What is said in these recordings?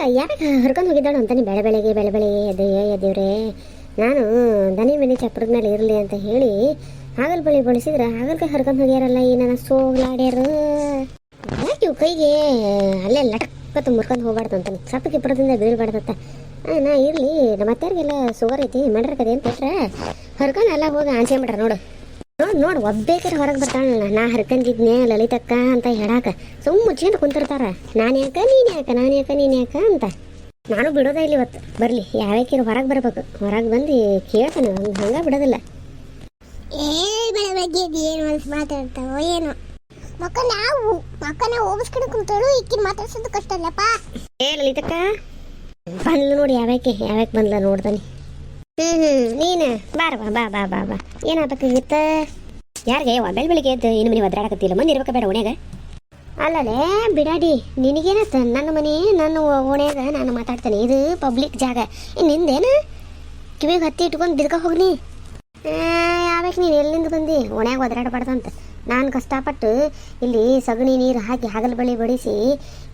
ಅಲ್ಲ ಯಾಕೆ ಹರ್ಕೊಂಡು ಹೋಗಿದ್ದಾಳು ಅಂತಾನೆ ಬೆಳೆ ಬೆಳಗ್ಗೆ ಬೆಳೆ ಬೆಳಗ್ಗೆ ಎದೆ ಎದೇವ್ರೆ ನಾನು ದನಿ ಮನೆ ಚಪ್ರದ ಮೇಲೆ ಇರಲಿ ಅಂತ ಹೇಳಿ ಹಾಗಲ್ ಬಳಿ ಬಳಸಿದ್ರೆ ಹಾಗಲ್ಕಾಯಿ ಹರ್ಕೊಂಡು ಹೋಗ್ಯಾರಲ್ಲ ಈ ನನ್ನ ಸೋಗ್ಲಾಡ್ಯಾರು. ಯಾಕೆ ಇವ್ ಕೈಗೆ ಅಲ್ಲೇ ಲಟಕ್ಕತ್ತ ಮುರ್ಕೊಂಡು ಹೋಗ್ಬಾರ್ದು ಅಂತಾನೆ ಸಪ್ಪ ಕಿಪ್ಪರದಿಂದ ಬೀಳ್ಬಾರ್ದಂತ? ನಾ ಇರಲಿ, ನಮ್ಮ ಅತ್ತಾರಿಗೆಲ್ಲ ಸುಗರ್ ಐತಿ ಅಂತ ಕೊಟ್ರೆ ಹರ್ಕೊಂಡು ಎಲ್ಲ ಹೋಗಿ ಆನ್ಸ್ಕೊಂಬಿಟ್ರ ನೋಡು. ನೋಡ್ ನೋಡ್ ಒಬ್ಬೇಕರ ಹೊರಗೆ ಬರ್ತಾಳಲ್ಲ. ನಾ ಹರ್ಕಂದಿದ್ನೆ ಲಲಿತಕ್ಕ ಅಂತ ಹೇಳಾಕ. ಸುಮ್ಮ ಮುಚ್ಕೊಂಡು ಕುಂತಿರ್ತಾರ. ನಾನು ಯಾಕ ನೀನ್ ಯಾಕ ನಾನು ಯಾಕ ನೀನ್ ಯಾಕ ಅಂತ. ನಾನು ಬಿಡೋದೇ ಇಲ್ಲ ಇವತ್ತು. ಬರ್ಲಿ ಯಾವ್ಯಾಕಿರು ಹೊರಗೆ ಬರ್ಬೇಕು. ಹೊರಗೆ ಬಂದು ಕೇಳ್ತಾನೆ. ಒಂದು ಹಂಗ ಬಿಡೋದಿಲ್ಲ. ಏನು ಮಾತಾಡ್ತಾವೋ ಏನು. ಮಕ್ಕ ನಾವು ಮಕ್ಕನ ಹೋಗಿಸ್ಕೊಂಡು ಕುಂತಳು ಇಕ್ಕಿನ ಮಾತಾಡ್ಸೋದು ಕಷ್ಟ ಅಲ್ಲಪ್ಪ. ಏ ಲಲಿತಕ್ಕ. ಬಂದ್ಲು ನೋಡಿ ಯಾವ್ಯಾಕೆ ಯಾವ್ಯಾಕೆ ಬಂದ್ಲ ನೋಡ್ದಾನಿ ಹ್ಮ್ ಹ್ಮ್. ನೀನು ಬಾ ಬಾ ಬಾ ಬಾ ಏನಾಗಬೇಕಾಗಿತ್ತ ಯಾರಿಗೆ? ಬೆಳ್ ಬೆಳಿಗ್ಗೆ ಎದ್ದು ಇನ್ನು ಮನೆ ಒದ್ರಾಡಕತ್ತಿಲ್ಲ ಮಂದಿ ಇರ್ಬೇಕ ಬೇಡ ಓಣ್ಯಾಗ. ಅಲ್ಲಲೇ, ಬಿಡಾಡಿ, ನಿನಗೇನತ್ತ? ನನ್ನ ಮನೆ, ನನ್ನ ಓಣ್ಯಾಗ ನಾನು ಮಾತಾಡ್ತೇನೆ. ಇದು ಪಬ್ಲಿಕ್ ಜಾಗ. ನಿಂದೇನು? ಕಿವಿಗೆ ಹತ್ತಿ ಇಟ್ಕೊಂಡು ಬಿದ್ಕ ಹೋಗ್ನಿ. ಯಾವಾಗ ನೀನು ಎಲ್ಲಿಂದ ಬಂದಿ? ಓಣ್ಯಾಗ ಒದರಾಡಬಾರ್ದಂತ ನಾನು ಕಷ್ಟಪಟ್ಟು ಇಲ್ಲಿ ಸಗಣಿ ನೀರು ಹಾಕಿ ಹಗಲು ಬಳಿ ಬಡಿಸಿ,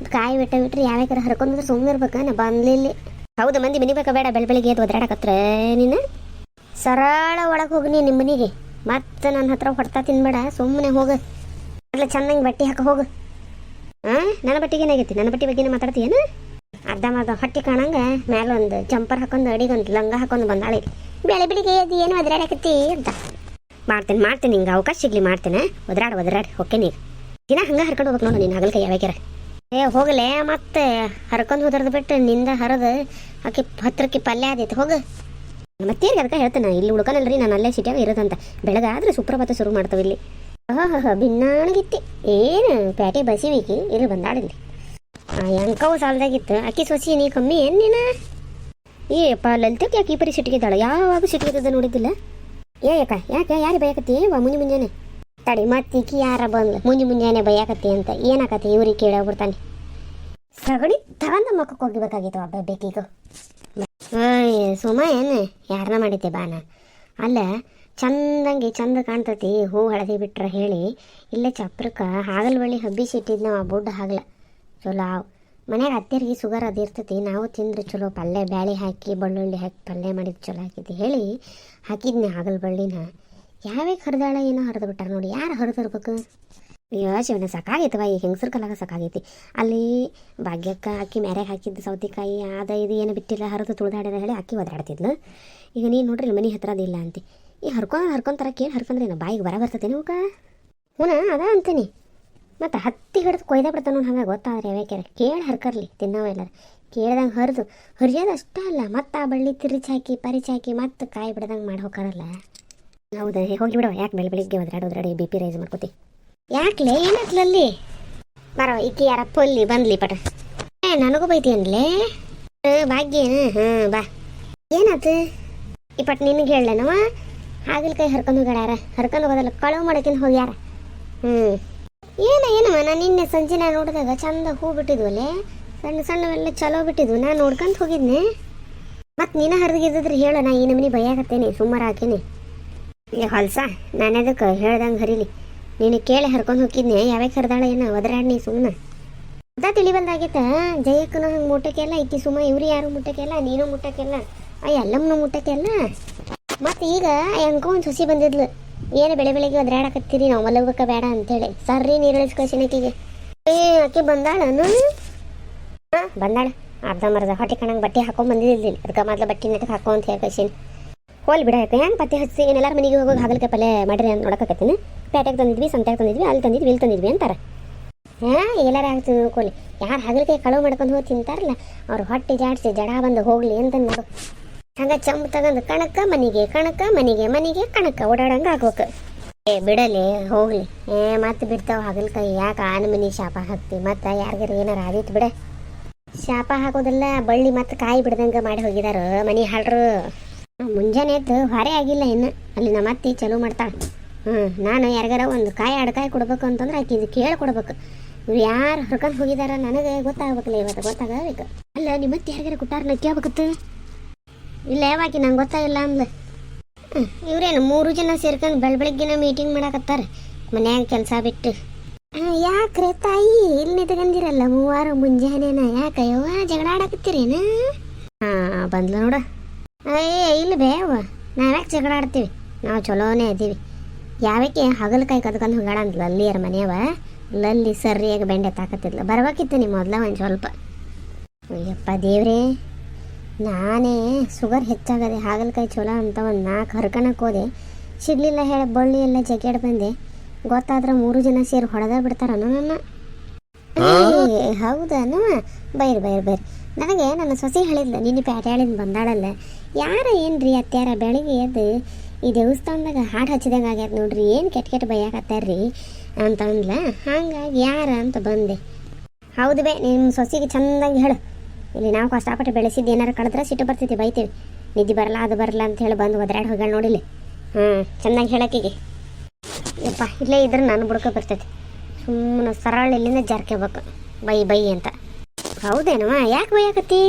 ಕಾಯಿ ಬಿಟ್ಟ ಬಿಟ್ರೆ ಯಾವ್ಯಾಕಾರ ಹರ್ಕೊಂಡ್ರೆ ಸುಮ್ಮನೆ ಇರ್ಬೇಕು ನಾ ಬಂದ್ಲಿಲ್ಲಿ. ಹೌದು, ಮಂದಿ ಮನೆ ಬೇಕ ಬೇಡ, ಬೆಳ ಬೆಳಿಗ್ಗೆ ಎದ್ದು ಒದ್ರಾಡಕತ್ರ ನೀನು? ಸರಳ ಒಳಗೆ ಹೋಗಿ ನೀ ನಿಮ್ಮ ಮನೆಗೆ. ಮತ್ತೆ ನನ್ನ ಹತ್ರ ಹೊಡ್ತಾ ತಿನ್ಬೇಡ ಸುಮ್ಮನೆ ಹೋಗು. ಮೊದಲು ಚೆನ್ನಾಗಿ ಬಟ್ಟೆ ಹಾಕಿ, ಹೋಗು. ಹಾಂ ನನ್ನ ಬಟ್ಟೆಗೆ ಏನಾಗೈತಿ? ನನ್ನ ಬಟ್ಟೆ ಬಗ್ಗೆನೇ ಮಾತಾಡ್ತೀಯೇನು? ಅರ್ಧ ಮರ್ಧ ಹೊಟ್ಟೆ ಕಾಣಂಗ, ಮ್ಯಾಲ ಒಂದು ಜಂಪರ್ ಹಾಕೊಂಡು ಅಡಿಗೊಂದು ಲಂಗ ಹಾಕೊಂಡು ಬಂದಾಳೆ. ಬೆಳೆ ಬೆಳಿಗ್ಗೆ ಎದ್ದು ಏನು ಒದ್ರಾಡಕತ್ತಿ ಅಂತ. ಮಾಡ್ತೇನೆ ಮಾಡ್ತೇನೆ ಹಿಂಗೆ ಅವಕಾಶ ಸಿಗ್ಲಿ, ಮಾಡ್ತೇನೆ. ಒದರಾಡ, ಒದ್ರಾಡು ಹೊಕ್ಕೆ ನೀರು ದಿನ ಹಂಗೆ ಹರ್ಕೊಂಡು ಹೋಗ್ಬೇಕು ನೋಡು ನೀನು ಹಗಲ್ಕೈ ಯಾವಾಗ್ಯಾರ. ಏ, ಹೋಗಲೇ, ಮತ್ತೆ ಹರ್ಕೊಂಡು ಹೋದ್ರದ್ದು ಬಿಟ್ಟು ನಿಂದ ಹರಿದು ಆಕೆ ಹತ್ರಕ್ಕೆ ಪಲ್ಯ ಆದೈತೆ, ಹೋಗ. ಮತ್ತೆ ಅದಕ್ಕೆ ಹೇಳ್ತಾನೆ, ಇಲ್ಲಿ ಹುಡುಕನಲ್ರಿ, ನಾನು ಅಲ್ಲೇ ಸಿಟಿಯಾಗ ಇರೋದಂತ. ಬೆಳಗಾದ್ರೆ ಸುಪ್ರಭಾತ ಶುರು ಮಾಡ್ತಾವೆ ಇಲ್ಲಿ. ಆಹಾ ಬಿನ್ನಾಣಗಿತ್ತಿ. ಏನು, ಪ್ಯಾಟೆ ಬಸಿವಿಕಿ ಇಲ್ಲಿ ಬಂದಾಳಿಲ್ಲಿ. ಆ ಎಂಕವು ಸಾಲದಾಗಿತ್ತು. ಅಕ್ಕಿ ಸೊಸಿ, ನೀ ಕಮ್ಮಿ ಏನು ನೀನು? ಏ ಪಾ ಲಲಿತಕ್ಕೆ ಅಕ್ಕಿ ಪರಿ ಸಿಟ್ಟಿಗಿದ್ದಾಳೆ ಯಾವಾಗ ಸಿಟ್ಟಿಗಿದ್ದದ ನೋಡಿದ್ದಿಲ್ಲ? ಏ ಯಾಕ ಯಾಕೆ ಯಾರು ಬಯಕತ್ತಿ ವಾ ಮುಂಜಿ ಮುಂಜಾನೆ ತಡಿ ಮತ್ತೀಕಿ ಯಾರ ಬಂದ್ಲು ಮುಂಜಿ ಮುಂಜಾನೆ ಬಯಕತ್ತಿ ಅಂತ ಏನಾಕತಿ ಇವ್ರಿಗೆ ಕೇಳೋಗ್ಬಿಡ್ತಾನೆ ಸಗಣಿ ತಗೊಂಡ ಮಕ್ಕಕ್ಕೆ ಹೋಗಿಬೇಕಾಗಿತ್ತು ಹಬ್ಬ ಬೇಕೀಗ. ಸುಮ ಏನು ಯಾರನ್ನ ಮಾಡಿದ್ದೆ ಬಾನ ಅಲ್ಲ, ಚಂದಂಗೆ ಚಂದ ಕಾಣ್ತತಿ, ಹೂ ಹಳದಿ ಬಿಟ್ರೆ ಹೇಳಿ, ಇಲ್ಲೇ ಚಪ್ರಕ್ಕೆ ಹಾಗಲ್ ಬಳಿ ಹಬ್ಬಿಸಿಟ್ಟಿದ್ ನಾವು ಆ ಬುಡ್ಡ ಹಾಗಲ. ಚಲೋ ಆವ್. ಮನ್ಯಾಗ ಅತ್ತೆರಿಗೆ ಸುಗರ್ ಅದು ಇರ್ತೈತಿ, ನಾವು ತಿಂದ್ರೆ ಚಲೋ ಪಲ್ಯ ಬ್ಯಾಳಿ ಹಾಕಿ, ಬೆಳ್ಳುಳ್ಳಿ ಹಾಕಿ ಪಲ್ಯ ಮಾಡಿದ್ದು ಚಲೋ ಹಾಕಿದ್ದೆ ಹೇಳಿ, ಹಾಕಿದ್ನಿ ಹಾಗಲ್ ಬಳ್ಳಿನ. ಯಾವಾಗ ಹರಿದಾಳ ಏನೋ ಹರಿದು ಬಿಟ್ಟಾರ ನೋಡಿ, ಯಾರು ಹರಿದಿರ್ಬೇಕು ಅಯ್ಯೋ, ಶಿವನ ಸಾಕಾಗೈತವ ಈ ಹೆಂಗಸ್ರ ಕಲಾಗ ಸಾಕಾಗೈತಿ. ಅಲ್ಲಿ ಭಾಗ್ಯಕ್ಕ ಅಕ್ಕಿ ಮ್ಯಾರ್ಯಾಗ ಹಾಕಿದ್ದು ಸೌತೆಕಾಯಿ ಅದ ಇದು ಏನು ಬಿಟ್ಟಿಲ್ಲ, ಹರಿದು ತುಳಿದಾಡ್ಯಾರ ಹೇಳಿ ಅಕ್ಕಿ ಒದಾಡ್ತಿದ್ಲು ಈಗ ನೀನು ನೋಡ್ರಿ ಮನೆ ಹತ್ರ ಅದಿಲ್ಲ ಅಂತ. ಈ ಹರ್ಕೊಂಡು ಹರ್ಕೊಂತಾರ ಕೇಳಿ ಹರ್ಕೊಂಡ್ರೇನು ಬಾಯಿಗೆ ಬರ ಬರ್ತದೆ ನೀವು ಹೂನ, ಅದ ಅಂತೀನಿ. ಮತ್ತು ಹತ್ತಿ ಹಿಡಿದು ಕೊಯ್ದ ಬಿಡ್ತಾನ ಹಂಗೆ, ಗೊತ್ತಾದ್ರೆ ಯಾವ್ಯಾಕ್ಯಾರ ಕೇಳಿ ಹರ್ಕರ್ಲಿ, ತಿನ್ನವ ಎಲ್ಲಾರ. ಕೇಳ್ದಂಗೆ ಹರಿದು, ಹರಿಯೋದು ಅಷ್ಟೇ ಅಲ್ಲ. ಮತ್ತು ಆ ಬಳ್ಳಿ ತಿರುಚಾಕಿ ಪರಿಚಾಕಿ ಪರಿಚಿ ಹಾಕಿ, ಮತ್ತೆ ಕಾಯಿ ಬಿಡ್ದಂಗೆ ಮಾಡಿ ಹೋಗಾರಲ್ಲ ಹೌದಾ? ಹೋಗಿ ಬಿಡೋ. ಯಾಕೆ ಬೆಳ ಬೆಳಿಗ್ಗೆ ಒದ್ರಾಡಿ ಒದ್ರಾಡಿ ಬಿ ಪಿ ರೈಸ್ ಮಾಡ್ಕೋತಿ? ಯಾಕ್ಲೆ? ಅಲ್ಲಿ ಬರೋ, ಈಕಿ ಯಾರ ಪೊಲ್ಲಿ ಬಂದ್ಲಿ ಪಟ. ಏ, ನನಗೂ ಬೈತಿ ಅನ್ಲೇ ಭಾಗ್ಯ. ಹಾಂ ಬಾ. ಏನಾತು? ಈ ಪಟ್ ನಿನಗೆ ಹೇಳನವ ಹಾಗಲಕಾಯಿ ಹರ್ಕೊಂಡು ಹೋಗ್ಯಾರ. ಹರ್ಕೊಂಡು ಹೋಗೋದಲ್ಲ, ಕಳುವು ಮಾಡೋಕಿನ ಹೋಗ್ಯಾರ. ಹ್ಞೂ ಏನ, ಏನವ? ನಾನು ನಿನ್ನೆ ಸಂಜೆ ನಾನು ನೋಡಿದಾಗ ಚಂದ ಹೂ ಬಿಟ್ಟಿದ್ವಲ್ಲೇ ಸಣ್ಣ ಸಣ್ಣವೆಲ್ಲ ಚಲೋ ಬಿಟ್ಟಿದ್ವು. ನಾನು ನೋಡ್ಕೊಂತ ಹೋಗಿದ್ನೆ. ಮತ್ತು ನೀನ ಹರಿದಿದ್ರೆ ಹೇಳು, ನಾ ಈ ನಮನಿ ಬೈಯಾಕತ್ತೇನೆ ಸುಮಾರು ಹಾಕೇನೆ. ಏ, ಹೊಲ್ಸ ನಾನು ಅದಕ್ಕೆ ಹೇಳ್ದಂಗೆ ಹರಿಲಿ. ನೀನು ಕೇಳಿ ಹರ್ಕೊಂಡು ಹೋಗಿದ್ನೆ ಯಾವಾಗ ಹರಿದಾಳ ಏನ ಒದರಾಡ್ನಿ ಸುಮ್ಮನೆ ಅದ ತಿಳಿಬಲ್ದಾಗೈತ ಜಯಕ್ಕನು ಹಂಗೆ ಮುಟ್ಟಕ್ಕೆಲ್ಲ ಐತಿ ಸುಮ್ಮ ಇವ್ರು ಯಾರು ಮುಟ್ಟಕ್ಕೆಲ್ಲ, ನೀನು ಮುಟ್ಟಕ್ಕೆಲ್ಲ, ಆ ಎಲ್ಲಮ್ಮನು ಮುಟ್ಟಕ್ಕೆಲ್ಲ. ಮತ್ತು ಈಗ ಹೆಂಗೋ ಒಂದು ಸೊಸಿ ಬಂದಿದ್ಲು, ಏನು ಬೆಳೆ ಬೆಳಿಗ್ಗೆ ಒದರಾಡಕತ್ತೀರಿ ನಾವು ಮಲಗಬೇಕ ಬೇಡ ಅಂತೇಳಿ. ಸರ್ರಿ ನೀರು ಇಳಿಸ್ಕೊಳ್ಸಿನ ಆಕಿಗೆ ಏ, ಆಕೆ ಬಂದಾಳನು ಹಾಂ, ಬಂದಾಳ. ಅರ್ಧ ಮರ್ಧ ಹೊಟ್ಟೆ ಕಣಂಗೆ ಬಟ್ಟೆ ಹಾಕೊಂಡ್ ಬಂದಿದ್ದಿಲ್ಲ ಅದಕ್ಕೆ ಮೊದಲು ಬಟ್ಟೆ ನೆಟ್ಟಗೆ ಹಾಕೋ ಅಂತ ಹೇಳ್ಕೊಸಿನಿ ಹೋಲ್ ಬಿಡಕ್ಕೆ ಹೆಂಗೆ ಪತ್ತೆ ಹಚ್ಚಿ ಏನೆಲ್ಲ ಮನೆಗೆ ಹೋಗೋದು ಹಾಗಲ್ಕಾಯಿ ಪಲ್ಯ ಮಾಡ್ರಿ ಅಂತ ನೋಡಕತ್ತಿನ ಪೇಟೆಗೆ ತಂದಿದ್ವಿ ಸಂತೆಗೆ ತಂದಿದ್ವಿ, ಅಲ್ಲಿ ತಂದಿದ್ವಿ, ಇಲ್ಲಿ ತಂದಿದ್ವಿ ಅಂತಾರೆ. ಹಾಂ, ಎಲ್ಲಾರ ಆಗ್ತದೆ ಕೋಲಿ. ಯಾರು ಹಾಗಲ್ಕಾಯಿ ಕಳುವು ಮಾಡ್ಕೊಂಡು ಹೋಗಿ ತಿಂತಾರಲ್ಲ, ಅವ್ರು ಹೊಟ್ಟೆ ಜಾಡಿಸಿ, ಜಡ ಬಂದು ಹೋಗ್ಲಿ ಅಂತ ನೋಡು ಹಂಗೆ ಚಂಬ ತಗೊಂಡು ಕಣಕ ಮನೆಗೆ ಕಣಕ ಮನೆಗೆ ಮನೆಗೆ ಕಣಕ ಓಡಾಡಂಗೆ ಆಗ್ಬೇಕು ಏ, ಬಿಡಲಿ, ಹೋಗ್ಲಿ. ಏ, ಮತ್ತೆ ಬಿಡ್ತಾವೆ ಹಾಗಲ್ಕಾಯಿ ಯಾಕೆ ಆನ ಮನೆ ಶಾಪ ಹಾಕ್ತಿ? ಮತ್ತೆ ಯಾರಿಗಾರ ಏನಾರು ಆದಿತ್ತು ಬಿಡ. ಶಾಪ ಹಾಕೋದೆಲ್ಲ ಬಳ್ಳಿ ಮತ್ತೆ ಕಾಯಿ ಬಿಡ್ದಂಗೆ ಮಾಡಿ ಹೋಗಿದಾರ ಮನೆ ಹಾಳ್ರು. ಮುಂಜಾನೆ ಎದ್ದು ಹೊರೆ ಆಗಿಲ್ಲ ಇನ್ನು. ಅಲ್ಲಿ ನಮ್ಮ ಅತ್ತಿ ಚಲೋ ಮಾಡ್ತಾಳೆ ಹ್ಞೂ ನಾನು ಯಾರಿಗಾರ ಒಂದು ಕಾಯಿ ಅಡ್ಕಾಯಿ ಕೊಡ್ಬೇಕು ಅಂತಂದ್ರೆ ಆಕೆ ಇದು ಕೇಳಿ ಕೊಡ್ಬೇಕು. ಇವ್ರು ಯಾರು ಹರ್ಕೊಂಡು ಹೋಗಿದಾರ ನನಗೆ ಗೊತ್ತಾಗ್ಬೇಕಲ್ಲ ಇವತ್ತು ಗೊತ್ತಾಗಬೇಕು. ಅಲ್ಲ, ನಿಮ್ಮ ಅತ್ತಿ ಯಾರಿಗಾರ ಕೊಟ್ಟಾರ ನಕ್ಕಬೇಕತ್ತು ಇಲ್ಲ, ಯಾವಾಕಿ ನಂಗೆ ಗೊತ್ತಾಗಿಲ್ಲ ಅಂದ್ಲು. ಇವರೇನು ಮೂರು ಜನ ಸೇರ್ಕೊಂಡು ಬೆಳ ಬೆಳಗ್ಗೆನ ಮೀಟಿಂಗ್ ಮಾಡಕತ್ತಾರೆ, ಮನ್ಯಾಗ ಕೆಲಸ ಬಿಟ್ಟು. ಯಾಕ್ರೆ ತಾಯಿ, ಇಲ್ಲಿ ನಿಂತ್ಕೊಂಡಿರಲ್ಲ ಮೂವಾರು ಮುಂಜಾನೆನ? ಯಾಕೆ ಯವ್ವ ಜಗಳ ಆಡಕತ್ತೀರೇನ? ಹಾ, ಬಂದ್ಲ ನೋಡ. ಅಯ್ಯ ಇಲ್ಲಿ ಬೇವ ನಾವ್ಯಾಕೆ ಜಗಳ ಆಡ್ತೀವಿ. ನಾವು ಚಲೋನೇ ಇದ್ದೀವಿ. ಯಾವಕ್ಕೆ? ಹಗಲಕಾಯಿ ಕದ್ಕೊಂಡು ಹೋಗಾಡ ಅಂತ ಲಲ್ಲಿಯರ ಮನೆಯವ. ಲಲ್ಲಿ ಸರಿಯಾಗಿ ಬೆಂಡೆ ತಾಕತ್ತಿದ್ಲ. ಬರ್ಬೇಕಿತ್ತು ನಿಮ್ಮ ಮೊದಲ ಒಂದು ಸ್ವಲ್ಪ. ಅಯ್ಯಪ್ಪ ದೇವ್ರೇ ನಾನೇ ಶುಗರ್ ಹೆಚ್ಚಾಗದೆ ಹಾಗಲಕಾಯಿ ಚಲೋ ಅಂತ ಒಂದು ನಾಲ್ಕು ಹರ್ಕಣಕ್ಕೆ ಹೋದೆ. ಸಿಗ್ಲಿಲ್ಲ ಹೇಳಿ ಬಳ್ಳಿ ಎಲ್ಲ ಜಗ್ಯಾಡ್ ಬಂದೆ. ಗೊತ್ತಾದ್ರೆ ಮೂರು ಜನ ಸೇರಿ ಹೊಡೆದ ಬಿಡ್ತಾರ ನನ್ನ. ಏ, ಹೌದಾ ಬೈರ್ ಬೈರ್ ಬೈರ್. ನನಗೆ ನನ್ನ ಸೊಸೆ ಹೇಳಿದ್ಲ ನಿನ್ನೆ ಪ್ಯಾಟ್ಯಾಳಿಂದ ಬಂದಾಳಲ್ಲ. ಯಾರ ಏನ್ರಿ ಅತ್ಯಾರ ಬೆಳಿಗ್ಗೆ ಎದ್ದು ಈ ದೇವಸ್ಥಾನದಾಗ ಹಾಡು ಹಚ್ಚಿದಂಗೆ ಆಗ್ಯದ ನೋಡ್ರಿ, ಏನು ಕೆಟ್ಟ ಕೆಟ್ಟ ಬೈಯಾಕತ್ತಾರ್ರಿ ಅಂತ ಅಂದ್ಲ ಹಂಗಾಗಿ ಯಾರ ಅಂತ ಬಂದೆ. ಹೌದು ಬೇ ನಿಮ್ಮ ಸೊಸಿಗೆ ಚಂದಂಗೆ ಹೇಳು. ಇಲ್ಲಿ ನಾವು ಕಷ್ಟಪಟ್ಟು ಬೆಳೆಸಿದ್ದು ಏನಾರು ಕಳೆದ್ರೆ ಸಿಟ್ಟು ಬರ್ತೈತಿ, ಬೈತೀವಿ. ನಿದ್ದೆ ಬರಲ್ಲ ಅದು ಬರಲ್ಲ ಅಂತ ಹೇಳಿ ಬಂದು ಒದ್ರಾಡಿ ಹೋಗ್ಯಾಳ ನೋಡಿಲ್ಲ ಹ್ಞೂ ಚೆನ್ನಾಗಿ ಹೇಳಕ್ಕಿಗೆ ಯಪ್ಪ, ಇಲ್ಲೇ ಇದ್ರೆ ನಾನು ಬುಡ್ಕ ಬರ್ತೈತಿ. ಸುಮ್ಮನೆ ಸರಳ ಇಲ್ಲಿಂದ ಜಾರ್ಕೋಬೇಕು ಬೈ ಬೈ ಅಂತ. ಹೌದೇನವ ಯಾಕೆ ಬೈಯಾಕತ್ತಿ?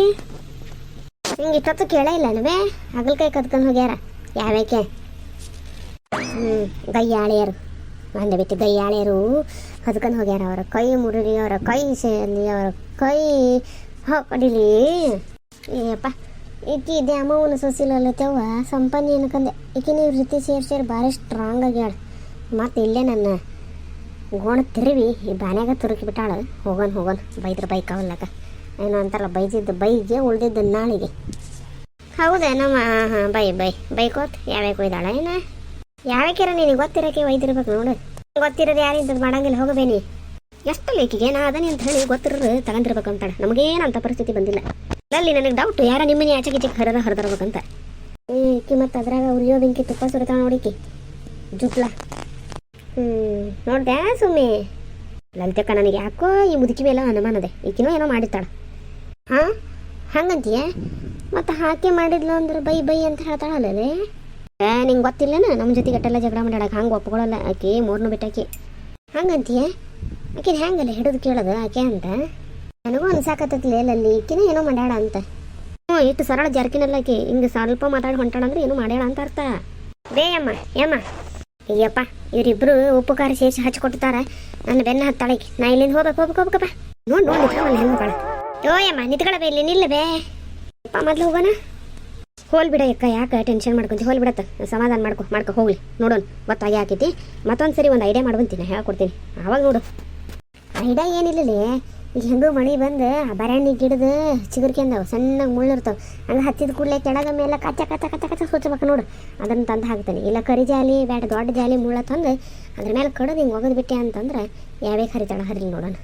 ಹಿಂಗೆ ಇಷ್ಟೊತ್ತು ಕೇಳೇ ಇಲ್ಲ ನವೇ ಹಗಲ್ಕಾಯಿ ಕದ್ಕೊಂಡು ಹೋಗ್ಯಾರ. ಯಾವ್ಯಾಕೆ? ಹ್ಞೂ ಗಯ್ಯಾಳಿಯರು ಒಂದು ಬಿಟ್ಟು ಗಯ್ಯಾಳಿಯರು ಕದ್ಕೊಂಡು ಹೋಗ್ಯಾರ ಅವರ ಕೈ ಮುರುಳಿ ಅವರ ಕೈ ಸೇರಿ ಅವರ ಕೈ ಹೊಕಡಿಲಿ. ಏಪ್ಪ, ಈಕಿ ಇದೆ ಅಮ್ಮವನ ಸೊಸಿಲಲ್ಲ ತೆವ್ವ ಸಂಪನ್ನಿ ಅನ್ಕಂದೆ ಈಕಿ ನೀವು ಜೊತೆ ಸೇರಿ ಸೇರಿ ಭಾರಿ ಸ್ಟ್ರಾಂಗ್ ಆಗ್ಯಾಳ. ಮತ್ತು ಇಲ್ಲೇ ನನ್ನ ಗೋಣ ತಿರುವಿ, ಈ ಬಾನ್ಯಾಗ ತುರುಕಿ ಬಿಟ್ಟಾಳ. ಹೋಗೋಣ ಹೋಗೋಣ ಬೈದ್ರ ಬೈಕ್ ಅವಲ್ಲಕ ಏನೋ ಅಂತಾರಲ್ಲ, ಬೈದಿದ್ದು, ಬೈಗೆ ಉಳ್ದಿದ್ದು ನಾಳಿಗೆ. ಹೌದೇನಮ್ಮ ಹಾಂ ಹಾಂ, ಬೈ ಬೈ ಬೈಕೋತ್ ಯಾವ್ಯಾಕೆ ಒಯ್ದಾಳ, ಏನ? ಯಾವ್ಯಾಕಿರ ನಿನಗೆ ಗೊತ್ತಿರೋಕೆ ಒಯ್ದಿರ್ಬೇಕು ನೋಡು. ಗೊತ್ತಿರೋದು ಯಾರಿಂತ ಮಾಡಂಗಿಲ್ಲ ಹೋಗಬೇನಿ ಎಷ್ಟು ಲೇಕಿಗೆ ನಾ ಅದನ್ನೇ ಅಂತ ಹೇಳಿ ಗೊತ್ತಿರೋದು ತಗೊಂಡಿರ್ಬೇಕು ಅಂತಾಳೆ. ನಮಗೇನಂತ ಪರಿಸ್ಥಿತಿ ಬಂದಿಲ್ಲ. ಅಲ್ಲಿ ನನಗೆ ಡೌಟ್ ಯಾರ ನಿಮ್ಮನೆ ಆಚೆ ಗೀಚೆ ಹರದ, ಹರಿದಿರ್ಬೇಕಂತ. ಈಕಿ ಮತ್ತು ಅದ್ರಾಗ ಉರಿಯೋ ಬೆಂಕಿ ತುಪ್ಪ ಸುರಿತಾಳ ನೋಡಿಕಿ. ಜುಟ್ಲ. ಹ್ಞೂ ನೋಡ್ದೆ ಸುಮ್ಮನೆ ಲಲಿತಕ್ಕ ನನಗೆ ಯಾಕೋ ಈ ಮುದುಕಿ ಮೇಲೆ ಅನುಮಾನದೆ ಈಕಿನೋ ಏನೋ ಮಾಡಿರ್ತಾಳ. ಹಾಂ? ಹಂಗಂತೀಯ? ಮತ್ತು ಹಾಕಿ ಮಾಡಿದ್ಲು ಅಂದ್ರೆ ಬೈ ಬೈ ಅಂತ ಹೇಳ್ತಾಳಲ್ಲ ಏ, ನಿಂಗೆ ಗೊತ್ತಿಲ್ಲನ? ನಮ್ಮ ಜೊತೆ ಗಟ್ಟೆಲ್ಲ ಜಗಳ ಮಾಡ್ಯಾಡಕ್ಕೆ ಹಂಗೆ ಒಪ್ಕೊಳ್ಳಲ್ಲ ಆಕಿ, ಮೂರ್ನು ಬಿಟ್ಟಾಕಿ. ಹಂಗಂತೀಯ? ಆಕಿನ ಹೆಂಗಲ್ಲ ಹಿಡಿದು ಕೇಳೋದು ಆಕೆ ಅಂತ? ನನಗೂ ಅನ್ಸಾಕತ್ತೈತಿ ಅಲ್ಲಿ ಈಕಿನ ಏನೋ ಮಾಡ್ಯಾಡ ಅಂತ. ಹ್ಞೂ ಇಟ್ಟು ಸರಳ ಜರ್ಕಿನಲ್ಲ ಆಕೆ. ಹಿಂಗೆ ಸ್ವಲ್ಪ ಮಾತಾಡಿ ಹೊಂಟಾಳ ಅಂದ್ರೆ ಏನೋ ಮಾಡ್ಯಾಳ ಅಂತ ಅರ್ಥ. ಬೇ ಅಮ್ಮ ಯಮ್ಮ. ಅಯ್ಯಪ್ಪ, ಇವರಿಬ್ರು ಉಪ್ಪು ಖಾರ ಸೇರಿಸಿ ಹಚ್ಕೊಡ್ತಾರ ನನ್ನ ಬೆನ್ನ ಹತ್ತಾಳಿಕೆ ನಾ ಇಲ್ಲಿಂದ ಹೋಗ್ಬೇಕು ಹೋಗ್ಬೇಕು ಹೋಗ್ಬೇಕಪ್ಪ ನೋಡಿ ನೋಡಿ ಹೆಂಗ ಓಯಮ್ಮ ನಿಂತ್ಕೊಳ್ಳಬೇ ಇಲ್ಲಿ ನಿಲ್ಲಬೇ ಅಪ್ಪ, ಮೊದ್ಲು ಹೋಗೋಣ. ಹೋಲ್ ಬಿಡ ಅಕ್ಕ, ಯಾಕೆ ಟೆನ್ಷನ್ ಮಾಡ್ಕೊಂತಿ? ಹೋಲ್ ಬಿಡತ್ತ, ಸಮಾಧಾನ ಮಾಡ್ಕೊ ಮಾಡ್ಕೊ, ಹೋಗ್ಲಿ. ನೋಡೋಣ ಗೊತ್ತಾಗಿ ಹಾಕೈತಿ ಮತ್ತೊಂದು ಸರಿ ಒಂದು ಐಡಿಯಾ ಮಾಡ್ಕೊಂತೀನಿ ಹೇಳ್ಕೊಡ್ತೀನಿ ಆವಾಗ ನೋಡು. ಐಡಿಯಾ ಏನಿಲ್ಲಲೇ ಈಗ ಹೆಂಗೂ ಮಳೆ ಬಂದು ಬರಾಣಿ ಗಿಡದ ಚಿಗುರ್ಕೆ ಅಂದವು, ಸಣ್ಣಗೆ ಮುಳ್ಳಿರ್ತಾವೆ ಹಂಗೆ ಹತ್ತಿದ ಕೂಡಲೇ ಕೆಳಗ ಮೇಲೆ ಕಚ್ಚ ಕಚ್ಚ ಕಚ್ಚ ಕಚ್ಚ ಸುಚ್ಚಬೇಕು ನೋಡು. ಅದನ್ನು ತಂದು ಹಾಕ್ತಾನೆ. ಇಲ್ಲ ಕರಿ ಜಾಲಿ ಬೇಡ ದೊಡ್ಡ ಜಾಲಿ ಮುಳ್ಳ ತಂದು, ಅದ್ರ ಮೇಲೆ ಕಡದು ಹಿಂಗೆ ಒಗದು ಬಿಟ್ಟೆ ಅಂತಂದ್ರೆ, ಯಾವೇ ಕರಿತಾಳ ಹರಿಲಿ ನೋಡೋಣ.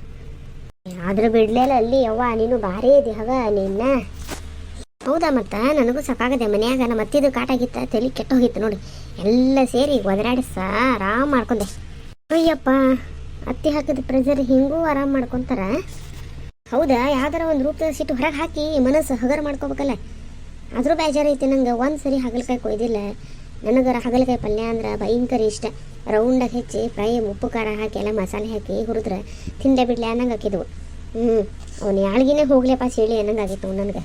ಆದ್ರೆ ಬಿಡ್ಲೇಲ್ಲ ಅಲ್ಲಿ ಯವ್ವ, ನೀನು ಭಾರಿ ಇದೆ ಹಗ ನಿನ್ನ. ಹೌದಾ ಮತ್ತ? ನನಗೂ ಸಾಕಾಗದೆ ಮನ್ಯಾಗ ನಮ್ಮ ಅತ್ತಿದು ಕಾಟಾಗಿತ್ತ, ತಲೆ ಕೆಟ್ಟ ಹೋಗಿತ್ತು ನೋಡಿ. ಎಲ್ಲ ಸೇರಿ ಒದರಾಡಿಸ ಆರಾಮ್ ಮಾಡ್ಕೊಂಡೆ. ಅಯ್ಯಪ್ಪ, ಅತ್ತಿ ಹಾಕಿದ ಪ್ರೆಜರ್ ಹಿಂಗೂ ಆರಾಮ್ ಮಾಡ್ಕೊಂತಾರ? ಹೌದಾ? ಯಾವ್ದಾರ ಒಂದು ರೂಪದ ಸಿಟ್ಟು ಹೊರಗೆ ಹಾಕಿ ಮನಸ್ಸು ಹಗರ್ ಮಾಡ್ಕೋಬೇಕಲ್ಲ. ಆದ್ರೂ ಬೇಜಾರೈತಿ ನಂಗೆ ಒಂದು ಸರಿ ಹಾಗಲಕಾಯಿ ಕೊಯ್ದಿಲ್ಲ. ನನಗರ ಹಾಗಲಕಾಯಿ ಪಲ್ಯ ಅಂದ್ರೆ ಭಯಂಕರ ಇಷ್ಟ. ರೌಂಡಾಗಿ ಹೆಚ್ಚಿ ಫ್ರೈ ಉಪ್ಪು ಖಾರ ಹಾಕಿ ಎಲ್ಲ ಮಸಾಲೆ ಹಾಕಿ ಹುರಿದ್ರೆ ತಿಂದೆ ಬಿಡ್ಲೆ ಅನ್ನಂಗೆ ಹಾಕಿದ್ವು ಹ್ಞೂ ಅವ್ನು ಯಾಳಿಗೆನೇ ಹೋಗ್ಲೇಪ್ಪ ಸೇಳಿ ಅನ್ನಂಗೆ ಆಗಿತ್ತು ನನಗೆ.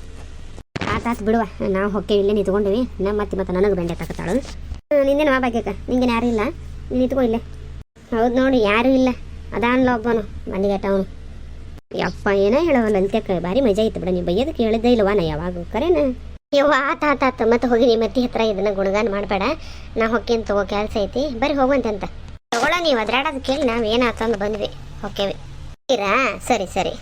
ಆತಾತ್ ಬಿಡುವ, ನಾವು ಹೊಕ್ಕೇವಿ ಇಲ್ಲೇ ನಿಂತ್ಕೊಂಡಿವಿ. ನಮ್ಮ ಮತ್ತೆ ಮತ್ತೆ ನನಗೆ ಬೆಂಡೆ ತಗತಾಳು. ನಿಂದೇನು ಆ ಭಾಗ್ಯಕ್ಕ? ನಿಂಗೇನು ಯಾರು ಇಲ್ಲ? ನೀನು ನಿಂತ್ಕೋ ಇಲ್ಲೇ. ಹೌದು ನೋಡಿ, ಯಾರೂ ಇಲ್ಲ. ಅದಾನ್ಲ ಒಬ್ಬನು ಮಂದಿಗಟ್ಟ ಅವನು. ಯಪ್ಪ, ಏನೋ ಹೇಳೋವಲ್ಲ ಅಂತ್ಯಕ್ಕೆ ಭಾರಿ ಮಜಾ ಇತ್ತು ಬಿಡ. ನೀವು ಬೈಯೋದಕ್ಕೆ ಹೇಳಿದ್ದೇ ಇಲ್ಲವಾ ನಾ ಯಾವಾಗ ಕರೇನ. ಯವ್ವ, ಆತ ಮತ್ತೆ ಹೋಗಿ ನಿಮ್ಮ ಅತ್ತಿ ಹತ್ರ ಇದನ್ನ ಗುಣಗಾನ ಮಾಡಬೇಡ. ನಾ ಹೊಕ್ಕೇನು ತಗೋ, ಕೆಲಸ ಐತಿ. ಬರ್ರಿ ಅಂತ. ತಗೊಳ, ನೀವು ಅದ್ರಾಡೋದು ಕೇಳಿ ನಾವು ಏನಾತಂದು ಬಂದ್ವಿ. ಹೊಕ್ಕೇವಿ. ಸರಿ ಸರಿ.